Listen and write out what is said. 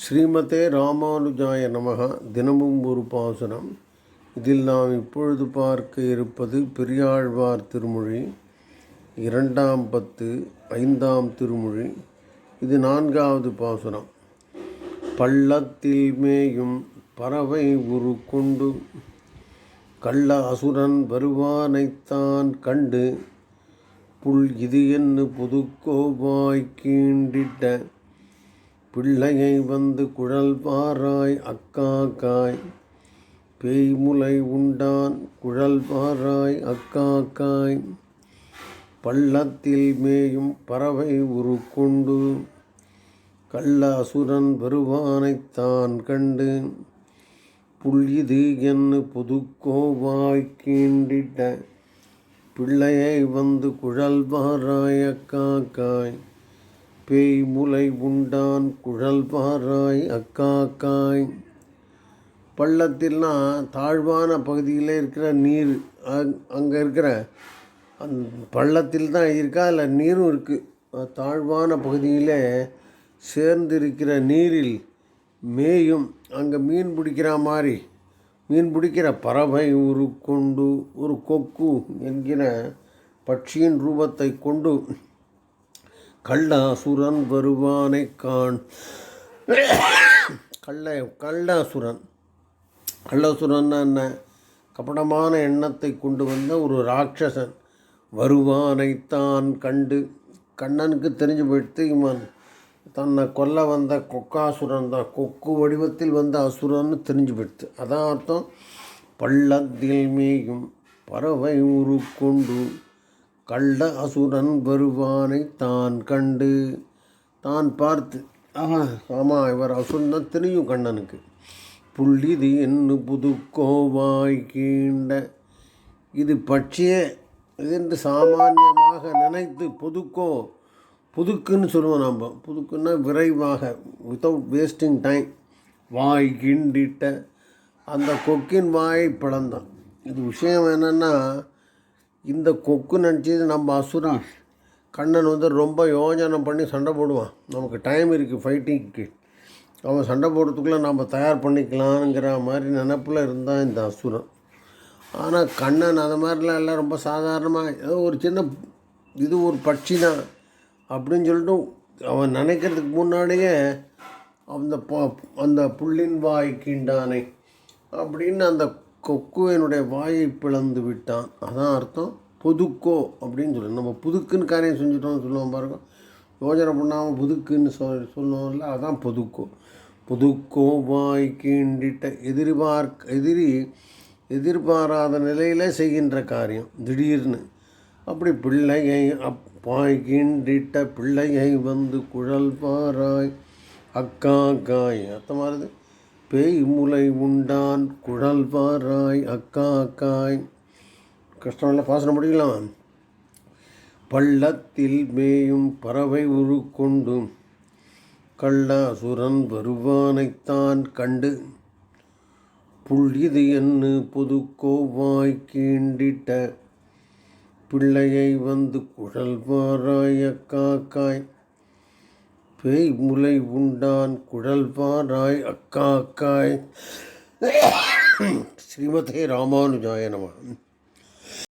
ஸ்ரீமதே ராமானுஜாய நமக. தினமும் ஒரு பாசனம் இதில் நாம் இப்பொழுது பார்க்க இருப்பது பெரியாழ்வார் திருமொழி. இரண்டாம் பத்து ஐந்தாம் திருமொழி. இது நான்காவது பாசனம் பள்ளத்தில் மேயும் பறவை உரு கொண்டு கள்ள அசுரன் வருவானைத்தான் கண்டு புல் இது என்று புதுக்கோவாய் கீண்டிட்ட பிள்ளையை வந்து குழல் பாராய் அக்காக்காய் பேய்முலை உண்டான் குழல் பாராய் அக்காக்காய் பள்ளத்தில் மேயும் பறவை உருக்கொண்டு கள்ள அசுரன் வருவானைத்தான் கண்டு புள்ளிது இது என்ன புதுக்கோவாய் கீண்டிட்ட. பிள்ளையை வந்து குழல் பாராய் அக்காக்காய் பேய் முலை உண்டான் குழல் பாராய் அக்காக்காய். பள்ளத்தில்னா தாழ்வான பகுதியில் இருக்கிற நீர் அங்கே இருக்கிற அந் பள்ளத்தில் தான் இருக்கா? இல்லை நீரும் இருக்குது தாழ்வான பகுதியில் சேர்ந்திருக்கிற நீரில் மேயும் அங்கே மீன் பிடிக்கிற மாதிரி மீன் பிடிக்கிற பறவை ஒரு கொண்டு ஒரு கொக்கு என்கிற பட்சியின் ரூபத்தை கொண்டு கள்ளாசுரன் வருவானை காண். கள்ள கள்ளாசுரன் கள்ளசுரன்னா என்ன? கபடமான எண்ணத்தை கொண்டு வந்த ஒரு ராட்சசன் வருவானைத்தான் கண்டு. கண்ணனுக்கு தெரிஞ்சு போயிடுத்து இவன் தன்னை கொல்ல வந்த கொக்காசுரன் தான். கொக்கு வடிவத்தில் வந்த அசுரன்னு தெரிஞ்சு போயிடுத்து அதான் அர்த்தம் பள்ளத்தில் மேயும் பறவை உருக்கொண்டு கள்ள அசுரன் வருவானை தான் கண்டு. தான் பார்த்து ஆஹா ஆமாம் இவர் அசுரன் தான் தெரியும் கண்ணனுக்கு. புள்ளிது என்று புதுக்கோவாய் கீண்ட. இது பட்சியே இது என்று சாமானியமாக நினைத்து புதுக்கோ புதுக்குன்னு சொல்லுவோம் நாம். புதுக்குன்னா விரைவாக வித்தவுட் வேஸ்டிங் டைம் வாய் கிண்டிட்ட. அந்த கொக்கின் வாயை பிளந்தான். இது விஷயம் என்னென்னா இந்த கொக்கு நினச்சது நம்ம அசுரன் கண்ணன் வந்து ரொம்ப யோஜனை பண்ணி சண்டை போடுவான். நமக்கு டைம் இருக்குது ஃபைட்டிங்க்கு அவன் சண்டை போடுறதுக்குள்ளே நம்ம தயார் பண்ணிக்கலாங்கிற மாதிரி நினப்பில் இருந்தான் இந்த அசுரன். ஆனால் கண்ணன் அது மாதிரிலாம் எல்லாம் ரொம்ப சாதாரணமாக ஏதோ ஒரு சின்ன இது ஒரு பட்சி தான் அப்படின்னு சொல்லிட்டு அவன் நினைக்கிறதுக்கு முன்னாடியே அந்த அந்த புள்ளின் வாய் கீண்டானை அப்படின்னு அந்த கொக்குவனுடைய வாயை பிளந்து விட்டான். அதான் அர்த்தம். புதுக்கோ அப்படின்னு சொல்லணும் நம்ம புதுக்குன்னு காரியம் செஞ்சுட்டோம்னு சொல்லுவோம் பாருங்க. யோஜனை பண்ணாமல் புதுக்குன்னு சொல் சொல்லுவோம்ல அதான் புதுக்கோ. புதுக்கோ வாய் கீண்டிட்ட எதிர்பார்க்க எதிரி எதிர்பாராத நிலையில் செய்கின்ற காரியம். திடீர்னு. அப்படி பிள்ளையை அப்பாய் கீண்டிட்ட பிள்ளையை வந்து குழல் பாராய். அக்கா காய். அர்த்தமானது? பேய் முலை உண்டான் குழல் பாராய் அக்கா அக்காய். கஷ்டம் இல்லை பாசனம் முடிக்கலாம் பள்ளத்தில் மேயும் பறவை உரு கொண்டும் கள்ளாசுரன் வருவானைத்தான் கண்டு. புள்ளிது பொது கோவாய் கீண்டிட்ட பிள்ளையை வந்து குழல் பாராய் அக்காக்காய் பேய் முலை உண்டான் குழல்வாராய் அக்கா அக்காய். ஸ்ரீமதே ராமானுஜாய நம.